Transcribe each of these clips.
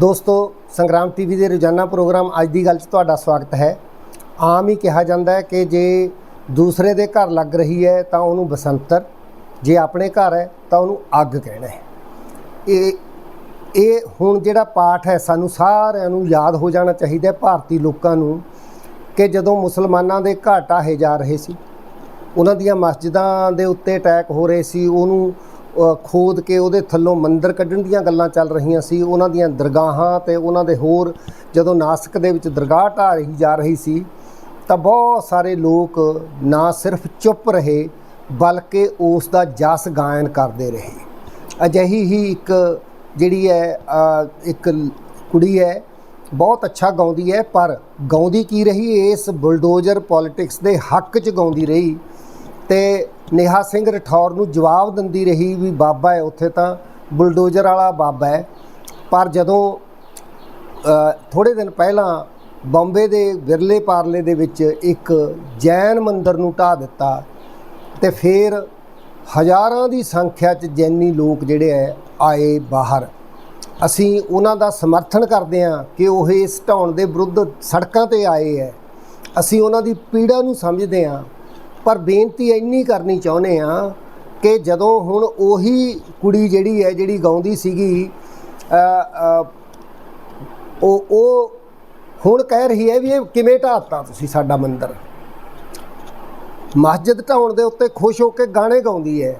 ਦੋਸਤੋ, ਸੰਗਰਾਮ ਟੀਵੀ ਦੇ ਰੋਜ਼ਾਨਾ ਪ੍ਰੋਗਰਾਮ ਅੱਜ ਦੀ ਗੱਲ 'ਚ ਤੁਹਾਡਾ ਸਵਾਗਤ ਹੈ। ਆਮ ਹੀ ਕਿਹਾ ਜਾਂਦਾ ਹੈ ਕਿ ਜੇ ਦੂਸਰੇ ਦੇ ਘਰ ਲੱਗ ਰਹੀ ਹੈ ਤਾਂ ਉਹਨੂੰ ਬਸੰਤਰ, ਜੇ ਆਪਣੇ ਘਰ ਹੈ ਤਾਂ ਉਹਨੂੰ ਅੱਗ ਕਹਿਣਾ ਹੈ। ਇਹ ਇਹ ਹੁਣ ਜਿਹੜਾ ਪਾਠ ਹੈ ਸਾਨੂੰ ਸਾਰਿਆਂ ਨੂੰ ਯਾਦ ਹੋ ਜਾਣਾ ਚਾਹੀਦਾ ਭਾਰਤੀ ਲੋਕਾਂ ਨੂੰ ਕਿ ਜਦੋਂ ਮੁਸਲਮਾਨਾਂ ਦੇ ਘਰ ਢਾਹੇ ਜਾ ਰਹੇ ਸੀ, ਉਹਨਾਂ ਦੀਆਂ ਮਸਜਿਦਾਂ ਦੇ ਉੱਤੇ ਅਟੈਕ ਹੋ ਰਹੇ ਸੀ, ਉਹਨੂੰ ਖੋਦ ਕੇ ਉਹਦੇ ਥੱਲੋਂ ਮੰਦਰ ਕੱਢਣ ਦੀਆਂ ਗੱਲਾਂ ਚੱਲ ਰਹੀਆਂ ਸੀ, ਉਹਨਾਂ ਦੀਆਂ ਦਰਗਾਹਾਂ ਤੇ ਉਹਨਾਂ ਦੇ ਹੋਰ ਜਦੋਂ ਨਾਸਕ ਦੇ ਵਿੱਚ ਦਰਗਾਹ ਢਾਹ ਰਹੀ ਜਾ ਰਹੀ ਸੀ, ਤਾਂ ਬਹੁਤ ਸਾਰੇ ਲੋਕ ਨਾ ਸਿਰਫ ਚੁੱਪ ਰਹੇ, ਬਲਕਿ ਉਸ ਦਾ ਜਸ ਗਾਇਨ ਕਰਦੇ ਰਹੇ। ਅਜਿਹੀ ਹੀ ਇੱਕ ਜਿਹੜੀ ਹੈ ਇੱਕ ਕੁੜੀ ਹੈ, ਬਹੁਤ ਅੱਛਾ ਗਾਉਂਦੀ ਹੈ, ਪਰ ਗਾਉਂਦੀ ਕੀ ਰਹੀ? ਇਸ ਬੁਲਡੋਜ਼ਰ ਪੋਲਿਟਿਕਸ ਦੇ ਹੱਕ 'ਚ ਗਾਉਂਦੀ ਰਹੀ। ਤੇ ਨੇਹਾ ਸਿੰਘ ਰਠੌਰ ਨੂੰ ਜਵਾਬ ਦਿੰਦੀ ਰਹੀ ਵੀ ਬਾਬਾ ਹੈ, ਉੱਥੇ ਤਾਂ ਬੁਲਡੋਜ਼ਰ ਵਾਲਾ ਬਾਬਾ ਹੈ। ਪਰ ਜਦੋਂ ਥੋੜੇ ਦਿਨ ਪਹਿਲਾਂ ਬੰਬੇ ਦੇ ਵਿਰਲੇ ਪਾਰਲੇ ਦੇ ਵਿੱਚ ਇੱਕ ਜੈਨ ਮੰਦਿਰ ਨੂੰ ਢਾ ਦਿੱਤਾ ਤੇ ਫਿਰ ਹਜ਼ਾਰਾਂ ਦੀ ਸੰਖਿਆ 'ਚ ਜੈਨੀ ਲੋਕ ਜਿਹੜੇ ਹੈ, ਆਏ ਬਾਹਰ। ਅਸੀਂ ਉਹਨਾਂ ਦਾ ਸਮਰਥਨ ਕਰਦੇ ਹਾਂ ਕਿ ਉਹ ਇਸ ਢਾਉਣ ਦੇ ਵਿਰੁੱਧ ਸੜਕਾਂ ਤੇ ਆਏ ਹੈ। ਅਸੀਂ ਉਹਨਾਂ ਦੀ ਪੀੜਾ ਨੂੰ ਸਮਝਦੇ ਹਾਂ ਪਰ ਬੇਨਤੀ ਇੰਨੀ ਕਰਨੀ ਚਾਹੁੰਦੇ ਹਾਂ ਕਿ ਜਦੋਂ ਹੁਣ ਉਹੀ ਕੁੜੀ ਜਿਹੜੀ ਹੈ, ਜਿਹੜੀ ਗਾਉਂਦੀ ਸੀਗੀ ਉਹ ਉਹ ਹੁਣ ਕਹਿ ਰਹੀ ਹੈ ਵੀ ਇਹ ਕਿਵੇਂ ਢਾਤਾ ਤੁਸੀਂ ਸਾਡਾ ਮੰਦਿਰ? ਮਸਜਿਦ ਢਾਉਣ ਦੇ ਉੱਤੇ ਖੁਸ਼ ਹੋ ਕੇ ਗਾਣੇ ਗਾਉਂਦੀ ਹੈ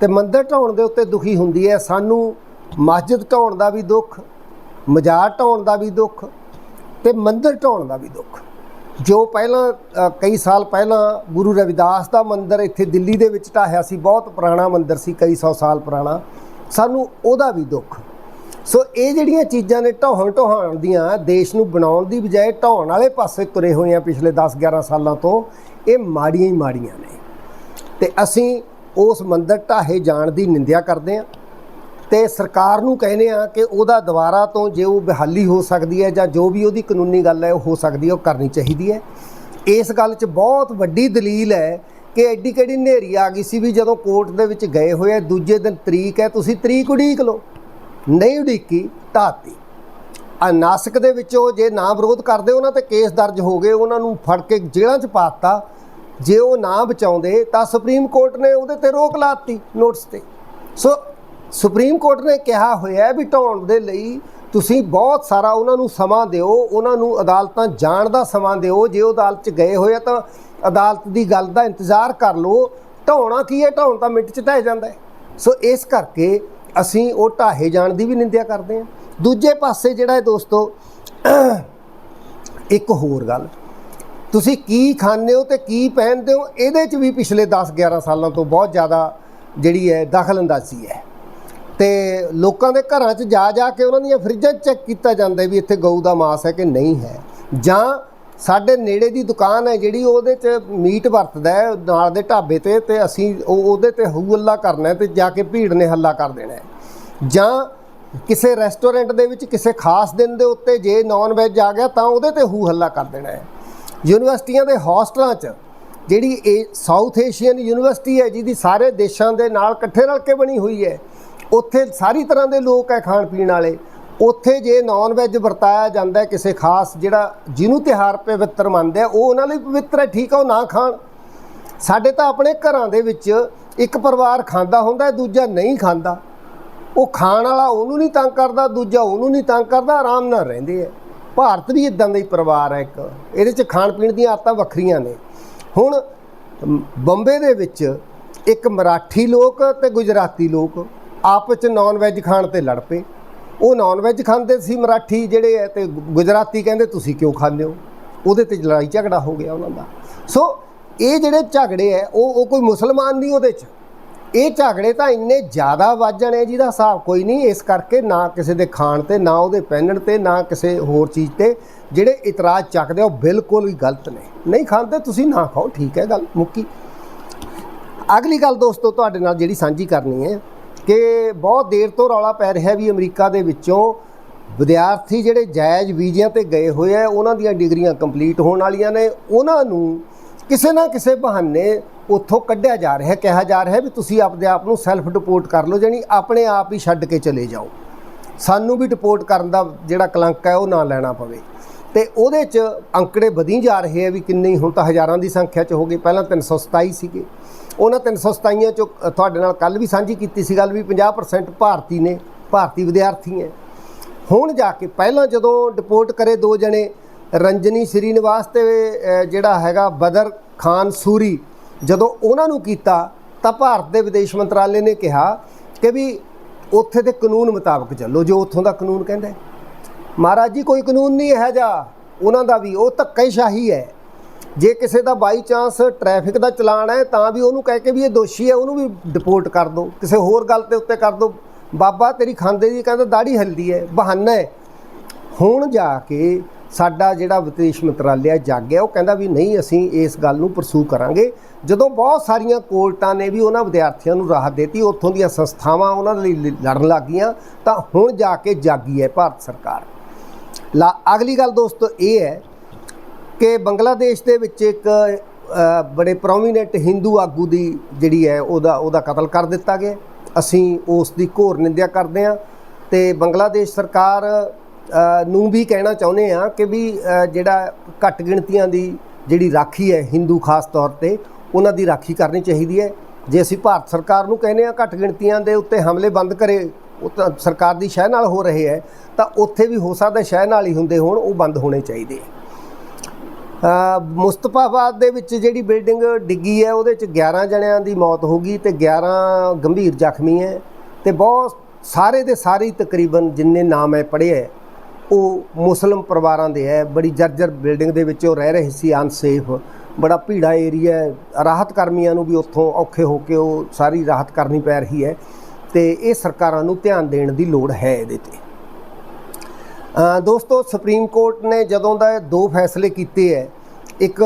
ਤੇ ਮੰਦਿਰ ਢਾਉਣ ਦੇ ਉੱਤੇ ਦੁਖੀ ਹੁੰਦੀ ਹੈ। ਸਾਨੂੰ ਮਸਜਿਦ ਢਾਉਣ ਦਾ ਵੀ ਦੁੱਖ, ਮਜ਼ਾਰ ਢਾਉਣ ਦਾ ਵੀ ਦੁੱਖ ਤੇ ਮੰਦਿਰ ਢਾਉਣ ਦਾ ਵੀ ਦੁੱਖ। ਜੋ ਪਹਿਲਾਂ ਕਈ ਸਾਲ ਪਹਿਲਾਂ ਗੁਰੂ ਰਵਿਦਾਸ ਦਾ ਮੰਦਿਰ ਇੱਥੇ ਦਿੱਲੀ ਦੇ ਵਿੱਚ ਢਾਹਿਆ ਸੀ, ਬਹੁਤ ਪੁਰਾਣਾ ਮੰਦਿਰ ਸੀ, ਕਈ ਸੌ ਸਾਲ ਪੁਰਾਣਾ, ਸਾਨੂੰ ਉਹਦਾ ਵੀ ਦੁੱਖ। ਸੋ ਇਹ ਜਿਹੜੀਆਂ ਚੀਜ਼ਾਂ ਨੇ ਢਾਹਣ ਢਹਾਉਣ ਦੀਆਂ, ਦੇਸ਼ ਨੂੰ ਬਣਾਉਣ ਦੀ ਬਜਾਏ ਢਾਉਣ ਵਾਲੇ ਪਾਸੇ ਤੁਰੇ ਹੋਏ ਆ ਪਿਛਲੇ 10 11 ਸਾਲਾਂ ਤੋਂ, ਇਹ ਮਾੜੀਆਂ ਹੀ ਮਾੜੀਆਂ ਨੇ। ਤੇ ਅਸੀਂ ਉਸ ਮੰਦਿਰ ਢਾਹੇ ਜਾਣ ਦੀ ਨਿੰਦਿਆ ਕਰਦੇ ਹਾਂ ਤੇ ਸਰਕਾਰ ਨੂੰ ਕਹਿੰਦੇ ਆ ਕਿ ਉਹਦਾ ਦੁਬਾਰਾ ਤੋਂ ਜੇ ਉਹ ਬਹਾਲੀ ਹੋ ਸਕਦੀ ਹੈ ਜਾਂ ਜੋ ਵੀ ਉਹਦੀ ਕਾਨੂੰਨੀ ਗੱਲ ਹੈ, ਉਹ ਹੋ ਸਕਦੀ ਹੈ, ਉਹ ਕਰਨੀ ਚਾਹੀਦੀ ਹੈ। ਇਸ ਗੱਲ 'ਚ ਬਹੁਤ ਵੱਡੀ ਦਲੀਲ ਹੈ ਕਿ ਐਡੀ ਕਿਹੜੀ ਨੇਰੀ ਆ ਗਈ ਸੀ ਵੀ ਜਦੋਂ ਕੋਰਟ ਦੇ ਵਿੱਚ ਗਏ ਹੋਏ ਆ, ਦੂਜੇ ਦਿਨ ਤਰੀਕ ਹੈ, ਤੁਸੀਂ ਤਰੀਕ ਉਡੀਕ ਲਓ। ਨਹੀਂ ਉਡੀਕੀ ਢਾਤੀ ਆ ਨਾਸਕ ਦੇ ਵਿੱਚੋਂ ਜੇ ਨਾ ਵਿਰੋਧ ਕਰਦੇ, ਉਹਨਾਂ ਤੇ ਕੇਸ ਦਰਜ ਹੋ ਗਏ, ਉਹਨਾਂ ਨੂੰ ਫੜ ਕੇ ਜੇਲ੍ਹਾਂ 'ਚ ਪਾਤਾ ਜੇ ਉਹ ਨਾ ਬਚਾਉਂਦੇ, ਤਾਂ ਸੁਪਰੀਮ ਕੋਰਟ ਨੇ ਉਹਦੇ ਤੇ ਰੋਕ ਲਾਤੀ ਨੋਟਿਸ ਤੇ। ਸੋ ਸੁਪਰੀਮ ਕੋਰਟ ਨੇ ਕਿਹਾ ਹੋਇਆ ਵੀ ਢਾਉਣ ਦੇ ਲਈ ਤੁਸੀਂ ਬਹੁਤ ਸਾਰਾ ਉਹਨਾਂ ਨੂੰ ਸਮਾਂ ਦਿਓ, ਉਹਨਾਂ ਨੂੰ ਅਦਾਲਤਾਂ ਜਾਣ ਦਾ ਸਮਾਂ ਦਿਓ। ਜੇ ਉਹ ਅਦਾਲਤ 'ਚ ਗਏ ਹੋਏ ਆ ਤਾਂ ਅਦਾਲਤ ਦੀ ਗੱਲ ਦਾ ਇੰਤਜ਼ਾਰ ਕਰ ਲਓ। ਢਾਉਣਾ ਕੀ ਹੈ? ਢਾਉਣ ਤਾਂ ਮਿੰਟ 'ਚ ਢਹਿ ਜਾਂਦਾ ਹੈ। ਸੋ ਇਸ ਕਰਕੇ ਅਸੀਂ ਉਹ ਢਾਹੇ ਜਾਣ ਦੀ ਵੀ ਨਿੰਦਿਆ ਕਰਦੇ ਹਾਂ। ਦੂਜੇ ਪਾਸੇ ਜਿਹੜਾ ਹੈ ਦੋਸਤੋ, ਇੱਕ ਹੋਰ ਗੱਲ। ਤੁਸੀਂ ਕੀ ਖਾਂਦੇ ਹੋ ਤੇ ਕੀ ਪਹਿਨਦੇ ਹੋ? ਇਹਦੇ 'ਚ ਵੀ ਪਿਛਲੇ 10 11 ਸਾਲਾਂ ਤੋਂ ਬਹੁਤ ਜ਼ਿਆਦਾ ਜਿਹੜੀ ਹੈ ਦਖਲਅੰਦਾਜ਼ੀ ਹੈ। ਤੇ ਲੋਕਾਂ ਦੇ ਘਰਾਂ 'ਚ ਜਾ ਜਾ ਕੇ ਉਹਨਾਂ ਦੀਆਂ ਫਰਿੱਜਾਂ 'ਚ ਚੈੱਕ ਕੀਤਾ ਜਾਂਦਾ ਵੀ ਇੱਥੇ ਗਊ ਦਾ ਮਾਸ ਹੈ ਕਿ ਨਹੀਂ ਹੈ। ਜਾਂ ਸਾਡੇ ਨੇੜੇ ਦੀ ਦੁਕਾਨ ਹੈ ਜਿਹੜੀ ਉਹਦੇ 'ਚ ਮੀਟ ਵਰਤਦਾ ਹੈ ਨਾਲ ਦੇ ਢਾਬੇ ਤੇ ਤੇ ਅਸੀਂ ਉਹ ਉਹਦੇ ਤੇ ਹੂ ਹੱਲਾ ਕਰਨਾ ਹੈ ਤੇ ਜਾ ਕੇ ਭੀੜ ਨੇ ਹੱਲਾ ਕਰ ਦੇਣਾ ਜਾਂ ਕਿਸੇ ਰੈਸਟੋਰੈਂਟ ਦੇ ਵਿੱਚ ਕਿਸੇ ਖਾਸ ਦਿਨ ਦੇ ਉੱਤੇ ਜੇ ਨਾਨ ਵੈਜ ਆ ਗਿਆ ਤਾਂ ਉਹਦੇ ਤੇ ਹੂ ਹੱਲਾ ਕਰ ਦੇਣਾ ਹੈ। ਯੂਨੀਵਰਸਿਟੀਆਂ ਦੇ ਹੌਸਟਲਾਂ 'ਚ ਜਿਹੜੀ ਇਹ ਸਾਊਥ ਏਸ਼ੀਅਨ ਯੂਨੀਵਰਸਿਟੀ ਹੈ ਜਿਹਦੀ ਸਾਰੇ ਦੇਸ਼ਾਂ ਦੇ ਨਾਲ ਇਕੱਠੇ ਰਲ ਕੇ ਬਣੀ ਹੋਈ ਹੈ ਉੱਥੇ ਸਾਰੀ ਤਰ੍ਹਾਂ ਦੇ ਲੋਕ ਹੈ ਖਾਣ ਪੀਣ ਵਾਲੇ। ਉੱਥੇ ਜੇ ਨਾਨ ਵੈਜ ਵਰਤਾਇਆ ਜਾਂਦਾ ਕਿਸੇ ਖਾਸ ਜਿਹੜਾ ਜਿਹਨੂੰ ਤਿਹਾਰ ਪਵਿੱਤਰ ਮੰਨਦੇ ਆ, ਉਹ ਉਹਨਾਂ ਲਈ ਪਵਿੱਤਰ ਹੈ, ਠੀਕ ਆ, ਉਹ ਨਾ ਖਾਣ। ਸਾਡੇ ਤਾਂ ਆਪਣੇ ਘਰਾਂ ਦੇ ਵਿੱਚ ਇੱਕ ਪਰਿਵਾਰ ਖਾਂਦਾ ਹੁੰਦਾ, ਦੂਜਾ ਨਹੀਂ ਖਾਂਦਾ। ਉਹ ਖਾਣ ਵਾਲਾ ਉਹਨੂੰ ਨਹੀਂ ਤੰਗ ਕਰਦਾ, ਦੂਜਾ ਉਹਨੂੰ ਨਹੀਂ ਤੰਗ ਕਰਦਾ, ਆਰਾਮ ਨਾਲ ਰਹਿੰਦੇ ਆ। ਭਾਰਤ ਵੀ ਇਦਾਂ ਦਾ ਹੀ ਪਰਿਵਾਰ ਹੈ ਇੱਕ। ਇਹਦੇ 'ਚ ਖਾਣ ਪੀਣ ਦੀਆਂ ਆਦਤਾਂ ਵੱਖਰੀਆਂ ਨੇ। ਹੁਣ ਬੰਬੇ ਦੇ ਵਿੱਚ ਇੱਕ ਮਰਾਠੀ ਲੋਕ ਤੇ ਗੁਜਰਾਤੀ ਲੋਕ ਆਪਸ 'ਚ ਨਾਨ ਵੈਜ ਖਾਣ ਤੇ ਲੜ ਪਏ। ਉਹ ਨਾਨ ਵੈਜ ਖਾਂਦੇ ਸੀ ਮਰਾਠੀ ਜਿਹੜੇ ਹੈ ਤੇ ਗੁਜਰਾਤੀ ਕਹਿੰਦੇ ਤੁਸੀਂ ਕਿਉਂ ਖਾਂਦੇ ਹੋ? ਉਹਦੇ ਤੇ ਲੜਾਈ ਝਗੜਾ ਹੋ ਗਿਆ ਉਹਨਾਂ ਦਾ। ਸੋ ਇਹ ਜਿਹੜੇ ਝਗੜੇ ਹੈ ਉਹ ਉਹ ਕੋਈ ਮੁਸਲਮਾਨ ਨਹੀਂ ਉਹਦੇ 'ਚ। ਇਹ ਝਗੜੇ ਤਾਂ ਇੰਨੇ ਜ਼ਿਆਦਾ ਵੱਧ ਹੈ ਜਿਹਦਾ ਹਿਸਾਬ ਕੋਈ ਨਹੀਂ, ਇਸ ਕਰਕੇ ਨਾ ਕਿਸੇ ਦੇ ਖਾਣ ਤੇ, ਨਾ ਉਹਦੇ ਪਹਿਨਣ ਤੇ, ਨਾ ਕਿਸੇ ਹੋਰ ਚੀਜ਼ ਤੇ ਜਿਹੜੇ ਇਤਰਾਜ਼ ਚੱਕਦੇ ਆ, ਉਹ ਬਿਲਕੁਲ ਵੀ ਗਲਤ ਨੇ। ਨਹੀਂ ਖਾਂਦੇ, ਤੁਸੀਂ ਨਾ ਖਾਓ, ਠੀਕ ਹੈ ਗੱਲ, ਮੁੱਕੀ। ਅਗਲੀ ਗੱਲ ਦੋਸਤੋ, ਤੁਹਾਡੇ ਨਾਲ ਜਿਹੜੀ ਸਾਂਝੀ ਕਰਨੀ ਹੈ ਕਿ ਬਹੁਤ ਦੇਰ ਤੋਂ ਰੌਲਾ ਪੈ ਰਿਹਾ ਵੀ ਅਮਰੀਕਾ ਦੇ ਵਿੱਚੋਂ ਵਿਦਿਆਰਥੀ ਜਿਹੜੇ ਜਾਇਜ਼ ਵੀਜ਼ਿਆਂ ਤੇ ਗਏ ਹੋਏ ਆ, ਉਹਨਾਂ ਦੀਆਂ ਡਿਗਰੀਆਂ ਕੰਪਲੀਟ ਹੋਣ ਵਾਲੀਆਂ ਨੇ, ਉਹਨਾਂ ਨੂੰ ਕਿਸੇ ਨਾ ਕਿਸੇ ਬਹਾਨੇ ਉੱਥੋਂ ਕੱਢਿਆ ਜਾ ਰਿਹਾ, ਕਿਹਾ ਜਾ ਰਿਹਾ ਵੀ ਤੁਸੀਂ ਆਪਣੇ ਆਪ ਨੂੰ ਸੈਲਫ ਡਿਪੋਰਟ ਕਰ ਲਓ ਜਾਨੀ ਆਪਣੇ ਆਪ ਹੀ ਛੱਡ ਕੇ ਚਲੇ ਜਾਓ। ਸਾਨੂੰ ਵੀ ਡਿਪੋਰਟ ਕਰਨ ਦਾ ਜਿਹੜਾ ਕਲੰਕ ਹੈ, ਉਹ ਨਾ ਲੈਣਾ ਪਵੇ। ਤੇ ਉਹਦੇ 'ਚ ਅੰਕੜੇ ਵਧੀ ਜਾ ਰਹੇ ਆ ਵੀ ਕਿੰਨੇ, ਹੁਣ ਤਾਂ ਹਜ਼ਾਰਾਂ ਦੀ ਸੰਖਿਆ 'ਚ ਹੋ ਗਏ, ਪਹਿਲਾਂ 327 ਸੀਗੇ। ਉਹਨਾਂ 327 'ਚੋਂ ਤੁਹਾਡੇ ਨਾਲ ਕੱਲ ਵੀ ਸਾਂਝੀ ਕੀਤੀ ਸੀ ਗੱਲ ਵੀ 50% ਭਾਰਤੀ ਨੇ, ਭਾਰਤੀ ਵਿਦਿਆਰਥੀ ਹੈ। ਹੁਣ ਜਾ ਕੇ ਪਹਿਲਾਂ ਜਦੋਂ ਡਿਪੋਰਟ ਕਰੇ ਦੋ ਜਣੇ, ਰੰਜਨੀ ਸ਼੍ਰੀਨਿਵਾਸ ਤੇ ਜਿਹੜਾ ਹੈਗਾ ਬਦਰ ਖਾਨ ਸੂਰੀ, ਜਦੋਂ ਉਹਨਾਂ ਨੂੰ ਕੀਤਾ, ਤਾਂ ਭਾਰਤ ਦੇ ਵਿਦੇਸ਼ ਮੰਤਰਾਲੇ ਨੇ ਕਿਹਾ ਕਿ ਵੀ ਉੱਥੇ ਦੇ ਕਾਨੂੰਨ ਮੁਤਾਬਕ ਚੱਲੋ, ਜੋ ਉੱਥੋਂ ਦਾ ਕਾਨੂੰਨ ਕਹਿੰਦਾ ਮਹਾਰਾਜ ਜੀ, ਕੋਈ ਕਾਨੂੰਨ ਨਹੀਂ ਹੈ ਜਾ ਉਹਨਾਂ ਦਾ ਵੀ, ਉਹ ਧੱਕੇਸ਼ਾਹੀ ਹੈ। ਜੇ ਕਿਸੇ ਦਾ ਬਾਈ ਚਾਂਸ ਟ੍ਰੈਫਿਕ ਦਾ ਚਲਾਨ ਹੈ, ਤਾਂ ਵੀ ਉਹਨੂੰ ਕਹਿ ਕੇ ਵੀ ਇਹ ਦੋਸ਼ੀ ਹੈ, ਉਹਨੂੰ ਵੀ ਡਿਪੋਰਟ ਕਰ ਦਿਓ ਕਿਸੇ ਹੋਰ ਗੱਲ ਤੇ ਉੱਤੇ ਕਰ ਦਿਓ ਬਾਬਾ, ਤੇਰੀ ਖਾਂਦੇ ਦੀ ਕਹਿੰਦਾ ਦਾੜੀ ਹਲਦੀ ਹੈ, ਬਹਾਨਾ ਹੈ। ਹੁਣ ਜਾ ਕੇ ਸਾਡਾ ਜਿਹੜਾ ਵਿਦੇਸ਼ ਮੰਤਰਾਲਿਆ ਜਾਗਿਆ ਉਹ ਕਹਿੰਦਾ ਵੀ ਨਹੀਂ, ਅਸੀਂ ਇਸ ਗੱਲ ਨੂੰ ਪਰਸੂ ਕਰਾਂਗੇ। ਜਦੋਂ ਬਹੁਤ ਸਾਰੀਆਂ ਕੋਰਟਾਂ ਨੇ ਵੀ ਉਹਨਾਂ ਵਿਦਿਆਰਥੀਆਂ ਨੂੰ ਰਾਹਤ ਦਿੱਤੀ, ਉੱਥੋਂ ਦੀਆਂ ਸੰਸਥਾਵਾਂ ਉਹਨਾਂ ਦੇ ਲਈ ਲ- ਲੜਨ ਲੱਗੀਆਂ, ਤਾਂ ਹੁਣ ਜਾ ਕੇ ਜਾਗੀ ਹੈ ਭਾਰਤ ਸਰਕਾਰ। ਲਾ, ਅਗਲੀ ਗੱਲ ਦੋਸਤੋ ਇਹ ਹੈ ਕਿ ਬੰਗਲਾਦੇਸ਼ ਦੇ ਵਿੱਚ ਇੱਕ ਬੜੇ ਪ੍ਰੋਮੀਨੈਂਟ ਹਿੰਦੂ ਆਗੂ ਦੀ ਜਿਹੜੀ ਹੈ, ਉਹਦਾ ਉਹਦਾ ਕਤਲ ਕਰ ਦਿੱਤਾ ਗਿਆ। ਅਸੀਂ ਉਸ ਦੀ ਘੋਰ ਨਿੰਦਿਆ ਕਰਦੇ ਹਾਂ ਤੇ ਬੰਗਲਾਦੇਸ਼ ਸਰਕਾਰ ਨੂੰ ਵੀ ਕਹਿਣਾ ਚਾਹੁੰਦੇ ਆ ਕਿ ਵੀ ਜਿਹੜਾ ਘੱਟ ਗਿਣਤੀਆਂ ਦੀ ਜਿਹੜੀ ਰਾਖੀ ਹੈ ਹਿੰਦੂ ਖਾਸ ਤੌਰ ਤੇ, ਉਹਨਾਂ ਦੀ ਰਾਖੀ ਕਰਨੀ ਚਾਹੀਦੀ ਹੈ। ਜੇ ਅਸੀਂ ਭਾਰਤ ਸਰਕਾਰ ਨੂੰ ਕਹਿੰਦੇ ਆ ਘੱਟ ਗਿਣਤੀਆਂ ਦੇ ਉੱਤੇ ਹਮਲੇ ਬੰਦ ਕਰੇ, ਉਹ ਤਾਂ ਸਰਕਾਰ ਦੀ ਸ਼ਹਿ ਨਾਲ ਹੋ ਰਹੇ ਹੈ, ਤਾਂ ਉੱਥੇ ਵੀ ਹੋ ਸਕਦਾ ਸ਼ਹਿ ਨਾਲ ਹੀ ਹੁੰਦੇ ਹੋਣ, ਉਹ ਬੰਦ ਹੋਣੇ ਚਾਹੀਦੇ ਹੈ। ਮੁਸਤਫਾਬਾਦ ਦੇ ਵਿੱਚ ਜਿਹੜੀ ਬਿਲਡਿੰਗ ਡਿੱਗੀ ਹੈ, ਉਹਦੇ ਚ 11 ਜਣਿਆਂ ਦੀ ਮੌਤ ਹੋ ਗਈ ਤੇ 11 ਗੰਭੀਰ ਜ਼ਖਮੀ ਹੈ ਤੇ ਬਹੁਤ ਸਾਰੇ ਦੇ ਸਾਰੇ ਤਕਰੀਬਨ ਜਿੰਨੇ ਨਾਮ ਹੈ ਪੜ੍ਹੇ ਉਹ ਮੁਸਲਮ ਪਰਿਵਾਰਾਂ ਦੇ ਹੈ। ਬੜੀ ਜਰਜਰ ਬਿਲਡਿੰਗ ਦੇ ਵਿੱਚ ਉਹ ਰਹਿ ਰਹੇ ਸੀ ਅਨਸੇਫ ਬੜਾ ਭੀੜਾ ਏਰੀਆ ਹੈ। ਰਾਹਤ ਕਰਮੀਆਂ ਨੂੰ ਵੀ ਉੱਥੋਂ ਔਖੇ ਹੋ ਕੇ ਉਹ ਸਾਰੀ ਰਾਹਤ ਕਰਨੀ ਪੈ ਰਹੀ ਹੈ ਤੇ ਇਹ ਸਰਕਾਰਾਂ ਨੂੰ ਧਿਆਨ ਦੇਣ ਦੀ ਲੋੜ ਹੈ ਇਹਦੇ ਤੇ। ਦੋਸਤੋ ਸੁਪਰੀਮ ਕੋਰਟ ਨੇ ਜਦੋਂ ਦਾ ਇਹ ਦੋ ਫੈਸਲੇ ਕੀਤੇ ਹੈ ਇੱਕ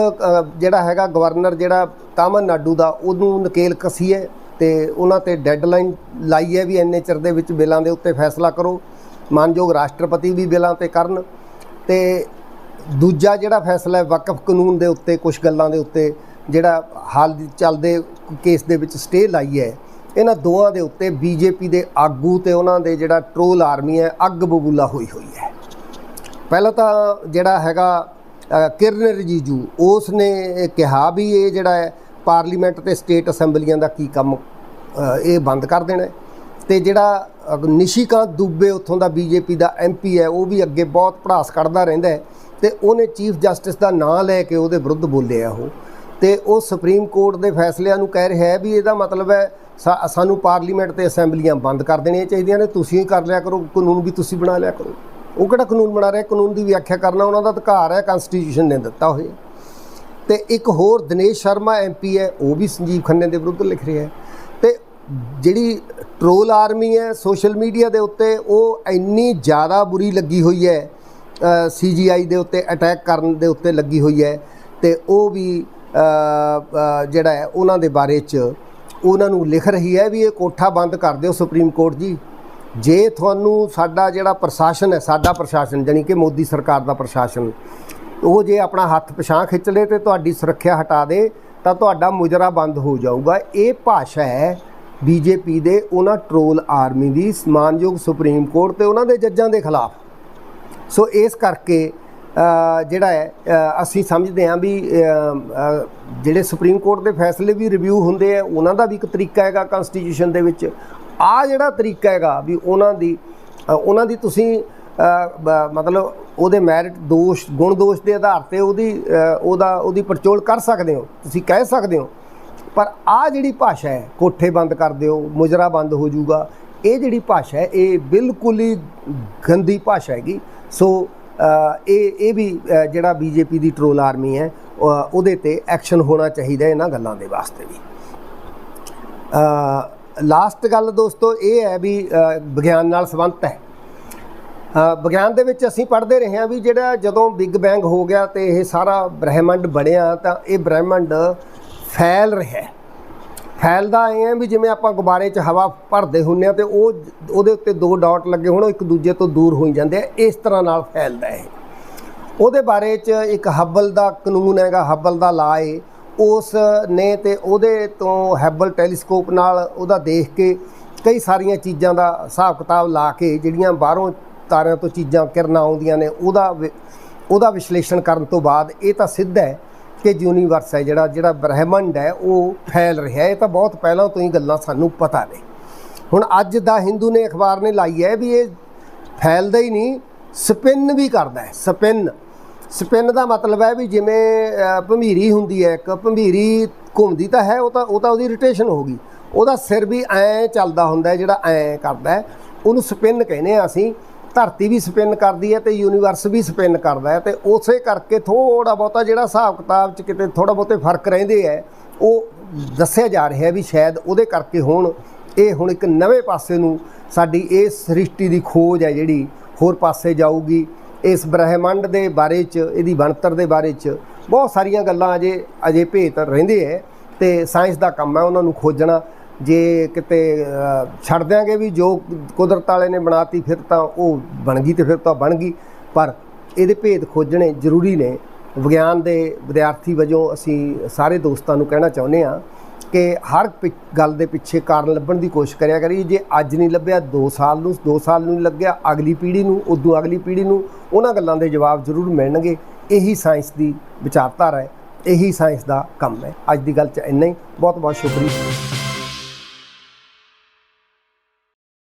ਜਿਹੜਾ ਹੈਗਾ ਗਵਰਨਰ ਜਿਹੜਾ ਤਾਮਿਲਨਾਡੂ ਦਾ, ਉਹਨੂੰ ਨਕੇਲ ਕਸੀ ਹੈ ਤੇ ਉਹਨਾਂ ਤੇ ਡੈੱਡਲਾਈਨ ਲਾਈ ਹੈ ਵੀ ਇੰਨੇ ਚਿਰ ਦੇ ਵਿੱਚ ਬਿੱਲਾਂ ਦੇ ਉੱਤੇ ਫੈਸਲਾ ਕਰੋ। ਮਾਨਯੋਗ ਰਾਸ਼ਟਰਪਤੀ ਵੀ ਬਿੱਲਾਂ ਤੇ ਕਰਨ ਤੇ ਦੂਜਾ ਜਿਹੜਾ ਫੈਸਲਾ ਹੈ ਵਕਫ ਕਾਨੂੰਨ ਦੇ ਉੱਤੇ ਕੁਝ ਗੱਲਾਂ ਦੇ ਉੱਤੇ, ਜਿਹੜਾ ਹਾਲ ਦੀ ਚੱਲਦੇ ਕੇਸ ਦੇ ਵਿੱਚ ਸਟੇ ਲਾਈ ਹੈ ਇਹਨਾਂ ਦੋਵਾਂ ਦੇ ਉੱਤੇ ਬੀਜੇਪੀ ਦੇ ਆਗੂ ਤੇ ਉਹਨਾਂ ਦੇ ਜਿਹੜਾ ਟਰੋਲ ਆਰਮੀ ਹੈ ਅੱਗ ਬਬੂਲਾ ਹੋਈ ਹੋਈ ਹੈ ਪਹਿਲਾਂ ਤਾਂ ਜਿਹੜਾ ਹੈਗਾ ਕਿਰਨ ਰਜੀਜੂ ਉਸ ਨੇ ਕਿਹਾ ਵੀ ਇਹ ਜਿਹੜਾ ਹੈ, ਪਾਰਲੀਮੈਂਟ ਤੇ ਸਟੇਟ ਅਸੈਂਬਲੀਆਂ ਦਾ ਕੀ ਕੰਮ ਇਹ ਬੰਦ ਕਰ ਦੇਣਾ ਹੈ। ਤੇ ਜਿਹੜਾ ਨਿਸ਼ੀਕਾਂਤ ਦੁਬੇ ਉੱਥੋਂ ਦਾ ਬੀਜੇਪੀ ਦਾ ਐਮਪੀ ਹੈ, ਉਹ ਵੀ ਅੱਗੇ ਬਹੁਤ ਪੜਾਸ ਕੱਢਦਾ ਰਹਿੰਦਾ ਹੈ। ਤੇ ਉਹਨੇ ਚੀਫ ਜਸਟਿਸ ਦਾ ਨਾਂ ਲੈ ਕੇ ਉਹਦੇ ਵਿਰੁੱਧ ਬੋਲਿਆ ਉਹ। ਤੇ ਉਹ ਸੁਪਰੀਮ ਕੋਰਟ ਦੇ ਫੈਸਲਿਆਂ ਨੂੰ ਕਹਿ ਰਿਹਾ ਹੈ ਵੀ ਇਹਦਾ ਮਤਲਬ ਹੈ, ਸਾ- ਸਾਨੂੰ ਪਾਰਲੀਮੈਂਟ ਤੇ ਅਸੈਂਬਲੀਆਂ ਬੰਦ ਕਰ ਦੇਣੀਆਂ ਚਾਹੀਦੀਆਂ ਨੇ, ਤੁਸੀਂ ਹੀ ਕਰ ਲਿਆ ਕਰੋ, ਕਾਨੂੰਨ ਵੀ ਤੁਸੀਂ ਬਣਾ ਲਿਆ ਕਰੋ। ਉਹ ਕਿਹੜਾ ਕਾਨੂੰਨ ਬਣਾ ਰਿਹਾ? ਕਾਨੂੰਨ ਦੀ ਵਿਆਖਿਆ ਕਰਨਾ, ਉਹਨਾਂ ਦਾ ਅਧਿਕਾਰ ਹੈ ਕਨਸਟੀਟਿਊਸ਼ਨ ਨੇ ਦਿੱਤਾ ਹੋਇਆ। ਤੇ ਇੱਕ ਹੋਰ ਦਿਨੇਸ਼ ਸ਼ਰਮਾ ਐਮਪੀ ਹੈ, ਉਹ ਵੀ ਸੰਜੀਵ ਖੰਨੇ ਦੇ ਵਿਰੁੱਧ ਲਿਖ ਰਿਹਾ ਹੈ। ਤੇ ਜਿਹੜੀ ਟਰੋਲ ਆਰਮੀ ਹੈ ਸੋਸ਼ਲ ਮੀਡੀਆ ਦੇ ਉੱਤੇ, ਉਹ ਇੰਨੀ ਜ਼ਿਆਦਾ ਬੁਰੀ ਲੱਗੀ ਹੋਈ ਹੈ ਸੀਜੀਆਈ ਦੇ ਉੱਤੇ ਅਟੈਕ ਕਰਨ ਦੇ ਉੱਤੇ ਲੱਗੀ ਹੋਈ ਹੈ। ਤੇ ਉਹ ਵੀ ਜਿਹੜਾ ਹੈ, ਉਹਨਾਂ ਦੇ ਬਾਰੇ ਚ ਉਹਨਾਂ ਨੂੰ ਲਿਖ ਰਹੀ ਹੈ ਵੀ ਇਹ ਕੋਠਾ ਬੰਦ ਕਰ ਦਿਓ ਸੁਪਰੀਮ ਕੋਰਟ ਜੀ। ਜੇ ਤੁਹਾਨੂੰ ਸਾਡਾ ਜਿਹੜਾ ਪ੍ਰਸ਼ਾਸਨ ਹੈ, ਸਾਡਾ ਪ੍ਰਸ਼ਾਸਨ, ਜਾਣੀ ਕਿ ਮੋਦੀ ਸਰਕਾਰ ਦਾ ਪ੍ਰਸ਼ਾਸਨ, ਉਹ ਜੇ ਆਪਣਾ ਹੱਥ ਪਿਛਾਂ ਖਿੱਚ ਲੇ ਤੇ ਤੁਹਾਡੀ ਸੁਰੱਖਿਆ ਹਟਾ ਦੇ, ਤਾਂ ਤੁਹਾਡਾ ਮੁਜਰਾ ਬੰਦ ਹੋ ਜਾਊਗਾ। ਇਹ ਭਾਸ਼ਾ ਹੈ ਬੀਜੇਪੀ ਦੇ, ਉਹਨਾਂ ਟਰੋਲ ਆਰਮੀ ਦੀ ਸਮਾਨਯੋਗ ਸੁਪਰੀਮ ਕੋਰਟ ਤੇ ਉਹਨਾਂ ਦੇ ਜੱਜਾਂ ਦੇ ਖਿਲਾਫ। ਸੋ ਇਸ ਕਰਕੇ ਜਿਹੜਾ ਹੈ ਅਸੀਂ ਸਮਝਦੇ ਹਾਂ ਵੀ ਜਿਹੜੇ ਸੁਪਰੀਮ ਕੋਰਟ ਦੇ ਫੈਸਲੇ ਵੀ ਰਿਵਿਊ ਹੁੰਦੇ ਆ, ਉਹਨਾਂ ਦਾ ਵੀ ਇੱਕ ਤਰੀਕਾ ਹੈਗਾ ਕਨਸਟੀਟਿਊਸ਼ਨ ਦੇ ਵਿੱਚ। ਆ ਜਿਹੜਾ ਤਰੀਕਾ ਹੈਗਾ ਵੀ ਉਹਨਾਂ ਦੀ ਉਹਨਾਂ ਦੀ ਤੁਸੀਂ ਮਤਲਬ ਉਹਦੇ ਮੈਰਿਟ ਦੋਸ਼ ਗੁਣ ਦੋਸ਼ ਦੇ ਆਧਾਰ ਤੇ ਉਹਦੀ ਉਹਦਾ ਉਹਦੀ ਪੜਚੋਲ ਕਰ ਸਕਦੇ ਹੋ ਤੁਸੀਂ ਕਹਿ ਸਕਦੇ ਹੋ। ਪਰ ਆ ਜਿਹੜੀ ਭਾਸ਼ਾ ਹੈ ਕੋਠੇ ਬੰਦ ਕਰ ਦਿਓ ਮੁਜਰਾ ਬੰਦ ਹੋ ਜਾਊਗਾ ਇਹ ਜਿਹੜੀ ਭਾਸ਼ਾ ਹੈ ਇਹ ਬਿਲਕੁਲ ਹੀ ਗੰਦੀ ਭਾਸ਼ਾ ਹੈਗੀ। ਸੋ ਇਹ ਇਹ ਵੀ ਅ, ਜਿਹੜਾ ਬੀਜੇਪੀ ਦੀ ਟਰੋਲ ਆਰਮੀ ਹੈ ਉਹਦੇ ਤੇ ਐਕਸ਼ਨ ਹੋਣਾ ਚਾਹੀਦਾ ਇਹਨਾਂ ਗੱਲਾਂ ਦੇ ਵਾਸਤੇ ਵੀ। ਲਾਸਟ ਗੱਲ ਦੋਸਤੋ ਇਹ ਹੈ ਵੀ ਵਿਗਿਆਨ ਨਾਲ ਸੰਬੰਧਤ ਹੈ। ਵਿਗਿਆਨ ਦੇ ਵਿੱਚ ਅਸੀਂ ਪੜ੍ਹਦੇ ਰਹੇ ਹਾਂ ਵੀ ਜਿਹੜਾ ਜਦੋਂ ਬਿਗ ਬੈਂਗ ਹੋ ਗਿਆ ਤੇ ਇਹ ਸਾਰਾ ਬ੍ਰਹਿਮੰਡ ਬਣਿਆ, ਤਾਂ ਇਹ ਬ੍ਰਹਿਮੰਡ ਫੈਲ ਰਿਹਾ ਹੈ। ਫੈਲਦਾ ਐ ਹੈ ਵੀ ਜਿਵੇਂ ਆਪਾਂ ਗੁਬਾਰੇ 'ਚ ਹਵਾ ਭਰਦੇ ਹੁੰਨੇ ਆ ਤੇ ਉਹ, ਉਹਦੇ ਉੱਤੇ ਦੋ ਡਾਟ ਲੱਗੇ ਹੋਣ ਉਹ ਇੱਕ ਦੂਜੇ ਤੋਂ ਦੂਰ ਹੋਈ ਜਾਂਦੇ ਆ, ਇਸ ਤਰ੍ਹਾਂ ਨਾਲ ਫੈਲਦਾ ਹੈ ਉਹਦੇ ਬਾਰੇ 'ਚ ਇੱਕ ਹੱਬਲ ਦਾ ਕਾਨੂੰਨ ਹੈਗਾ, ਹੱਬਲ ਦਾ ਲਾ ਏ ਉਸ ਨੇ ਤੇ ਉਹਦੇ ਤੋਂ ਹੈਬਲ ਟੈਲੀਸਕੋਪ ਨਾਲ ਉਹਦਾ ਦੇਖ ਕੇ ਕਈ ਸਾਰੀਆਂ ਚੀਜ਼ਾਂ ਦਾ ਹਿਸਾਬ ਕਿਤਾਬ ਲਾ ਕੇ ਜਿਹੜੀਆਂ ਬਾਹਰੋਂ ਤਾਰਿਆਂ ਤੋਂ ਚੀਜ਼ਾਂ, ਕਿਰਨਾਂ ਆਉਂਦੀਆਂ ਨੇ, ਉਹਦਾ ਵਿ- ਉਹਦਾ ਵਿਸ਼ਲੇਸ਼ਣ ਕਰਨ ਤੋਂ ਬਾਅਦ ਇਹ ਤਾਂ ਸਿੱਧਾ ਹੈ ਕਿ ਯੂਨੀਵਰਸ ਹੈ ਜਿਹੜਾ ਜਿਹੜਾ ਬ੍ਰਹਿਮੰਡ ਹੈ, ਉਹ ਫੈਲ ਰਿਹਾ ਹੈ। ਇਹ ਤਾਂ ਬਹੁਤ ਪਹਿਲਾਂ ਤੋਂ ਹੀ ਗੱਲਾਂ ਸਾਨੂੰ ਪਤਾ ਨੇ। ਹੁਣ ਅੱਜ ਦਾ ਹਿੰਦੂ ਨੇ ਅਖਬਾਰ ਨੇ ਲਾਈ ਹੈ ਵੀ ਇਹ ਫੈਲਦਾ ਹੀ ਨਹੀਂ, ਸਪਿਨ ਵੀ ਕਰਦਾ ਹੈ, ਸਪਿਨ। ਸਪਿਨ ਦਾ ਮਤਲਬ ਹੈ ਵੀ ਜਿਵੇਂ ਅ, ਭੰਮੀਰੀ ਹੁੰਦੀ ਹੈ ਇੱਕ ਭੰਮੀਰੀ ਘੁੰਮਦੀ ਤਾਂ ਹੈ ਉਹ ਤਾਂ ਉਹ ਤਾਂ ਉਹਦੀ ਰੋਟੇਸ਼ਨ ਹੋ ਗਈ ਉਹਦਾ ਸਿਰ ਵੀ ਐ ਚੱਲਦਾ ਹੁੰਦਾ ਜਿਹੜਾ ਐ ਕਰਦਾ ਉਹਨੂੰ ਸਪਿਨ ਕਹਿੰਦੇ ਆ ਅਸੀਂ। ਧਰਤੀ ਵੀ ਸਪਿਨ ਕਰਦੀ ਹੈ ਤੇ ਯੂਨੀਵਰਸ ਵੀ ਸਪਿਨ ਕਰਦਾ ਹੈ। ਤੇ ਉਸੇ ਕਰਕੇ ਥੋੜਾ ਬਹੁਤਾ ਜਿਹੜਾ ਹਿਸਾਬ ਕਿਤਾਬ 'ਚ ਕਿਤੇ ਥੋੜਾ ਬਹੁਤੇ ਫ਼ਰਕ ਰਹਿੰਦੇ ਹੈ ਉਹ ਦੱਸਿਆ ਜਾ ਰਿਹਾ ਵੀ ਸ਼ਾਇਦ ਉਹਦੇ ਕਰਕੇ ਹੁਣ ਇਹ ਹੁਣ ਇੱਕ ਨਵੇਂ ਪਾਸੇ ਨੂੰ ਸਾਡੀ ਇਹ ਸ੍ਰਿਸ਼ਟੀ ਦੀ ਖੋਜ ਹੈ ਜਿਹੜੀ ਹੋਰ ਪਾਸੇ ਜਾਊਗੀ। ਇਸ ਬ੍ਰਹਿਮੰਡ ਦੇ ਬਾਰੇ ਚ, ਇਹਦੀ ਬਣਤਰ ਦੇ ਬਾਰੇ ਚ ਬਹੁਤ ਸਾਰੀਆਂ ਗੱਲਾਂ ਅਜੇ ਅਜੇ ਭੇਤ ਰਹਿੰਦੇ ਹੈ ਤੇ ਸਾਇੰਸ ਦਾ ਕੰਮ ਹੈ ਉਹਨਾਂ ਨੂੰ ਖੋਜਣਾ। ਜੇ ਕਿਤੇ ਛੱਡ ਦਿਆਂਗੇ ਵੀ ਜੋ ਕੁਦਰਤ ਵਾਲੇ ਨੇ ਬਣਾਤੀ, ਫਿਰ ਤਾਂ ਉਹ ਬਣ ਗਈ ਤੇ ਫਿਰ ਤਾਂ ਬਣ ਗਈ। ਪਰ ਇਹਦੇ ਭੇਦ ਖੋਜਣੇ ਜ਼ਰੂਰੀ ਨੇ। ਵਿਗਿਆਨ ਦੇ ਵਿਦਿਆਰਥੀ ਵਜੋਂ ਅਸੀਂ ਸਾਰੇ ਦੋਸਤਾਂ ਨੂੰ ਕਹਿਣਾ ਚਾਹੁੰਦੇ ਹਾਂ ਕਿ ਹਰ ਪਿ- ਗੱਲ ਦੇ ਪਿੱਛੇ ਕਾਰਨ ਲੱਭਣ ਦੀ ਕੋਸ਼ਿਸ਼ ਕਰਿਆ ਕਰੀ ਜੇ ਅੱਜ ਨਹੀਂ ਲੱਭਿਆ 2 ਸਾਲ ਨੂੰ 2 ਸਾਲ ਨੂੰ ਨਹੀਂ ਲੱਗਿਆ, ਅਗਲੀ ਪੀੜ੍ਹੀ ਨੂੰ, ਉਦੋਂ ਅਗਲੀ ਪੀੜ੍ਹੀ ਨੂੰ, ਉਹਨਾਂ ਗੱਲਾਂ ਦੇ ਜਵਾਬ ਜ਼ਰੂਰ ਮਿਲਣਗੇ। ਇਹੀ ਸਾਇੰਸ ਦੀ ਵਿਚਾਰਧਾਰਾ ਹੈ। ਇਹੀ ਸਾਇੰਸ ਦਾ ਕੰਮ ਹੈ। ਅੱਜ ਦੀ ਗੱਲ 'ਚ ਇੰਨਾ ਹੀ। ਬਹੁਤ ਬਹੁਤ ਸ਼ੁਕਰੀਆ।